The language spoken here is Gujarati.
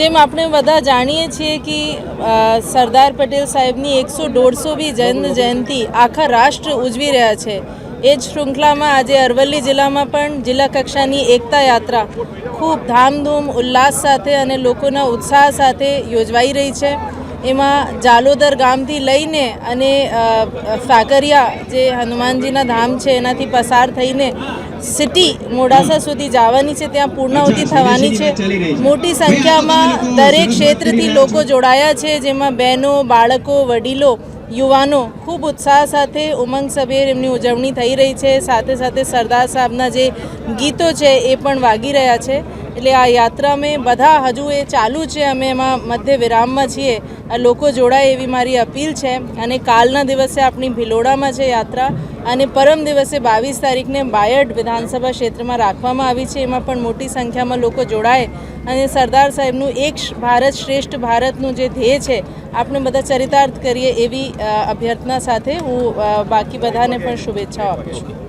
જેમ આપણે બધા જાણીએ છીએ કે સરદાર પટેલ સાહેબની એકસો દોઢસોમી જન્મ જયંતિ આખા રાષ્ટ્ર ઉજવી રહ્યા છે. એ જ શૃંખલામાં આજે અરવલ્લી જિલ્લામાં પણ જિલ્લા કક્ષાની એકતા યાત્રા ખૂબ ધામધૂમ, ઉલ્લાસ સાથે અને લોકોના ઉત્સાહ સાથે યોજવાઈ રહી છે. એમાં જાલોદર ગામથી લઈને અને સાકરિયા જે હનુમાનજીના ધામ છે એનાથી પસાર થઈને સિટી મોડાસા સુધી જવાની છે ત્યાં પૂર્ણાહુતિ થવાની છે. મોટી સંખ્યામાં દરેક ક્ષેત્રથી લોકો જોડાયા છે જેમાં બહેનો બાળકો વડીલો યુવાનો ખૂબ ઉત્સાહ સાથે ઉમંગસભેર એમની ઉજવણી થઈ રહી છે. સાથે સાથે સરદાર સાહેબના જે ગીતો છે એ પણ વાગી રહ્યા છે. એટલે આ યાત્રા મેં બધા હજુ એ ચાલુ છે, અમે એમાં મધ્ય વિરામમાં છીએ. લોકો જોડાય એવી મારી અપીલ છે. અને કાલના દિવસે આપણી ભિલોડામાં છે યાત્રા. અને પરમ દિવસે બાવીસ તારીખને બાયડ વિધાનસભા ક્ષેત્રમાં રાખવામાં આવી છે. એમાં પણ મોટી સંખ્યામાં લોકો જોડાય. અને સરદાર સાહેબનું એક ભારત શ્રેષ્ઠ ભારતનું જે ધ્યેય છે, આપણે બધા ચરિતાર્થ કરીએ એવી અભ્યર્થના સાથે હું બાકી બધાને પણ શુભેચ્છાઓ આપું છું.